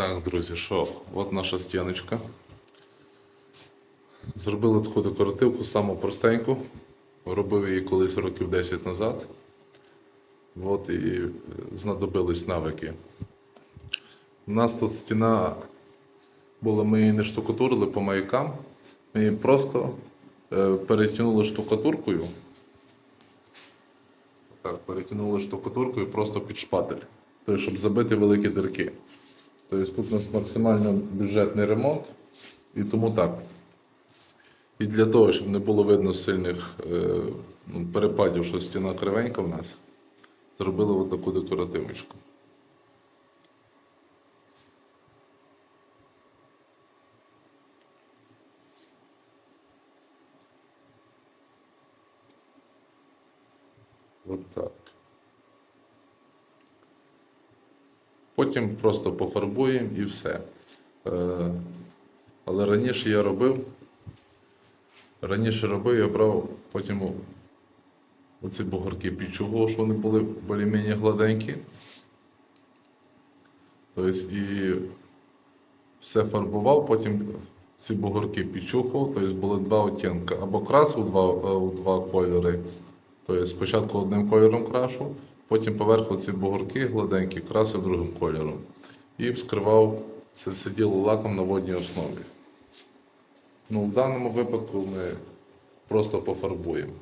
Так, друзі, що? От наша стіночка. Зробили таку декоративку саму простеньку. Робив її колись років 10 назад. От і знадобились навики. У нас тут стіна була, ми її не штукатурили по маякам. Ми її просто е, перетягнули штукатуркою. Так, перетягнули штукатуркою просто під шпатель. Тобто, щоб забити великі дирки. Тобто тут у нас максимально бюджетний ремонт, і тому так. І для того, щоб не було видно сильних е, ну, перепадів, що стіна кривенька в нас, зробили отаку декоративочку. От так. Потім просто пофарбуємо і все. Е, але раніше я робив. Раніше робив, я брав потім оці бугорки пічугу, що вони були більш-менш гладенькі. Тобто і все фарбував, потім ці бугорки пічухав, тобто були два оттінки. Або красив у два, е, у два кольори. Тобто спочатку одним кольором крашу, потім поверху ці бугорки гладенькі красив другим кольором. І вскривав це все діло лаком на водній основі. Ну, в даному випадку ми просто пофарбуємо.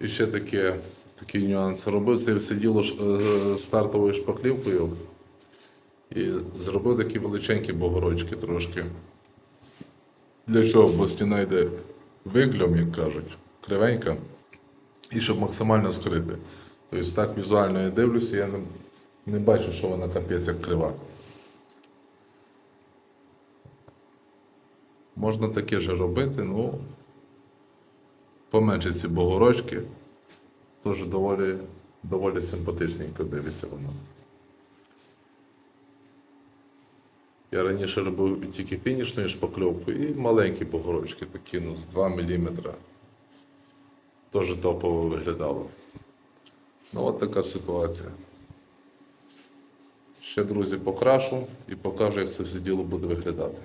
І ще таке, такий нюанс. Робив це все діло е, стартовою шпаклівкою і зробив такі величенькі богорочки трошки. Для чого? Бо стіна йде виглом, як кажуть, кривенька, і щоб максимально скрити. Тобто так візуально я дивлюся, я не, не бачу, що вона капець як крива. Можна таке ж робити, ну поменше ці богорочки. Теж доволі, доволі симпатичненько дивиться воно. Я раніше робив тільки фінішною шпакльовкою і маленькі богорочки, такі ну, з 2 мм. Теж топово виглядало. Ну от така ситуація. Ще, друзі, покрашу і покажу, як це все діло буде виглядати.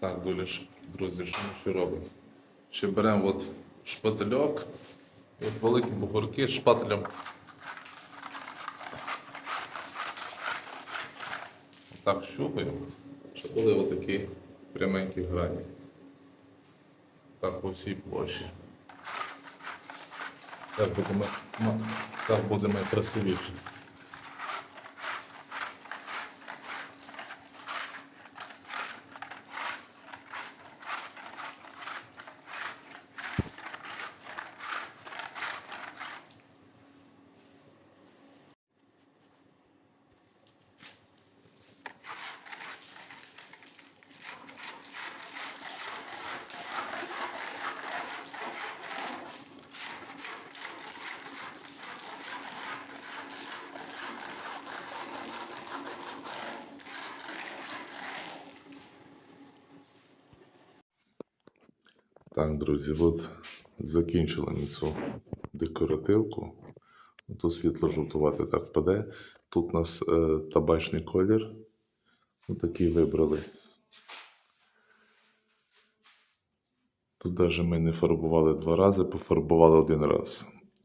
Так, доля, ж, друзі, що ми ще робимо? Ще беремо от шпательок, от великі бугорки шпателем. Так щупаємо, щоб були отакі пряменькі грані. Так по всій площі. Так будемо, так будемо красивіше. Так, друзі, от закінчили ми цю декоративку. Тут світло жовтувати так паде. Тут у нас е, табачний колір. Отакий вибрали. Тут навіть ми не фарбували два рази, пофарбували один раз.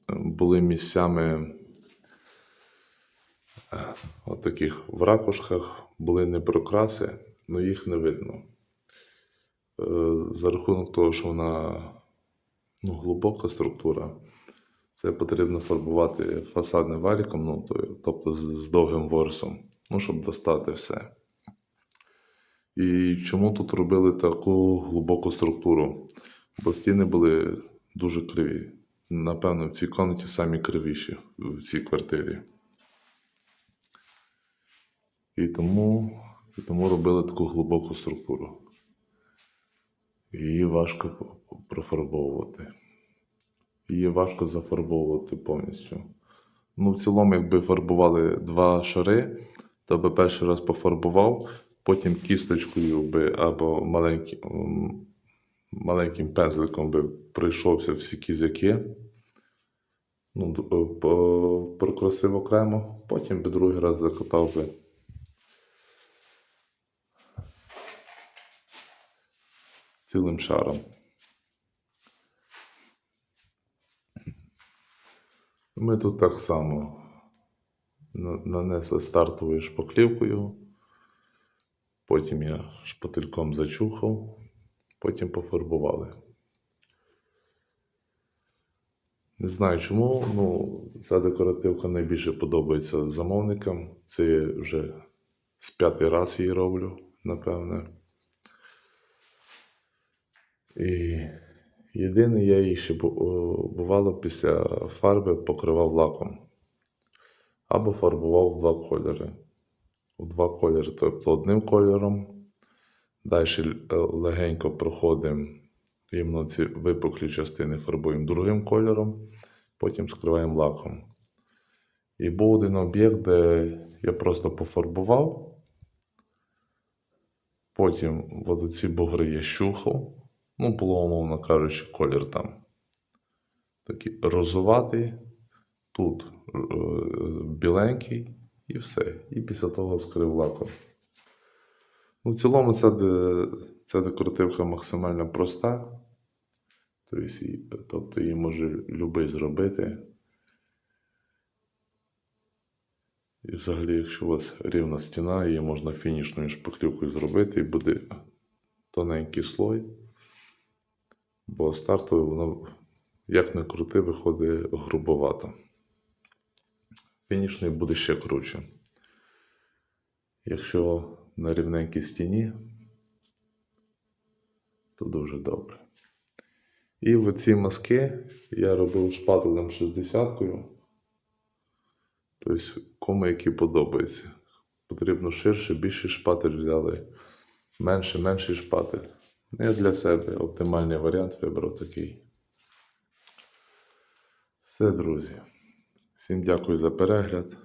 Були місцями е, от таких в ракушках, були не прокраси, але їх не видно. Е, за рахунок того, що вона ну, глибока структура, це потрібно фарбувати фасадним валіком, ну, тобто з, довгим ворсом, ну, щоб достати все. І чому тут робили таку глибоку структуру? Бо стіни були дуже криві. Напевно, в цій кімнаті самі кривіші в цій квартирі. І тому, і тому робили таку глибоку структуру. Її важко профарбовувати. Її важко зафарбовувати повністю. Ну, в цілому, якби фарбували два шари, то би перший раз пофарбував, потім кісточкою би або маленьким, маленьким пензликом би пройшовся всі кізяки. Ну, е, прокрасив окремо, потім би другий раз закатав би. Цілим шаром. Ми тут так само нанесли стартовою шпаклівкою, потім я шпательком зачухав, потім пофарбували. Не знаю чому, ну, ця декоративка найбільше подобається замовникам. Це я вже з п'ятий раз її роблю, напевне. І єдине, я її ще бувало після фарби покривав лаком. Або фарбував в два кольори. У два кольори, тобто одним кольором. Далі легенько проходимо іменно ці випуклі частини фарбуємо другим кольором, потім скриваємо лаком. І був один об'єкт, де я просто пофарбував. Потім от ці бугри я щухав. Ну, було, умовно кажучи, колір там такий розуватий, тут е, біленький і все. І після того вскрив лаком. Ну, в цілому ця, ця декоративка максимально проста. Тобто, тобто її може любий зробити. І взагалі, якщо у вас рівна стіна, її можна фінішною шпаклівкою зробити і буде тоненький слой. Бо стартове воно, як не крути, виходить грубовато. Фінішний буде ще круче. Якщо на рівненькій стіні, то дуже добре. І в ці мазки я робив шпателем 60-кою. Тобто, кому які подобаються. Потрібно ширше, більший шпатель взяли. Менше, менший шпатель. Я для себе оптимальний варіант вибрав такий. Все, друзі. Всім дякую за перегляд.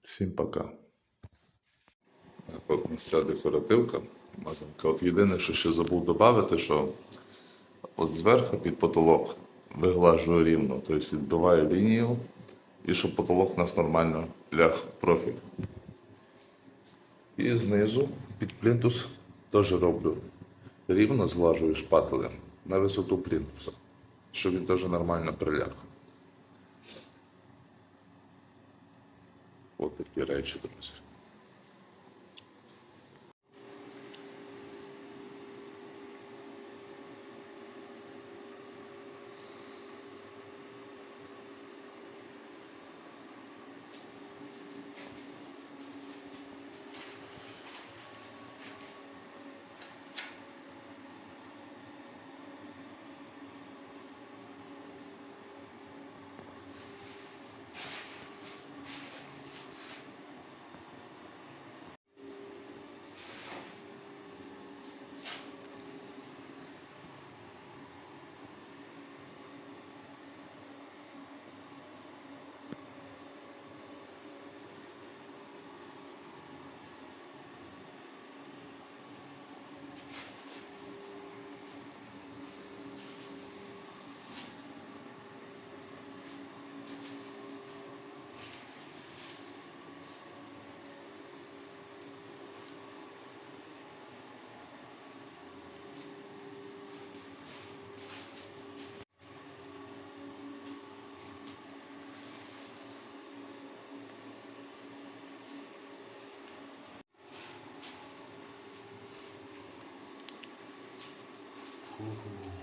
Всім пока. От ця декоративка. Мазанка. От єдине, що ще забув додати, що от зверху під потолок виглажую рівно, тобто відбиваю лінію, і щоб потолок у нас нормально ляг профіль. І знизу під плінтус теж роблю рівно зглажую шпателем на висоту плінтуса, щоб він теж нормально приляг. От такі речі, друзі. cool, cool.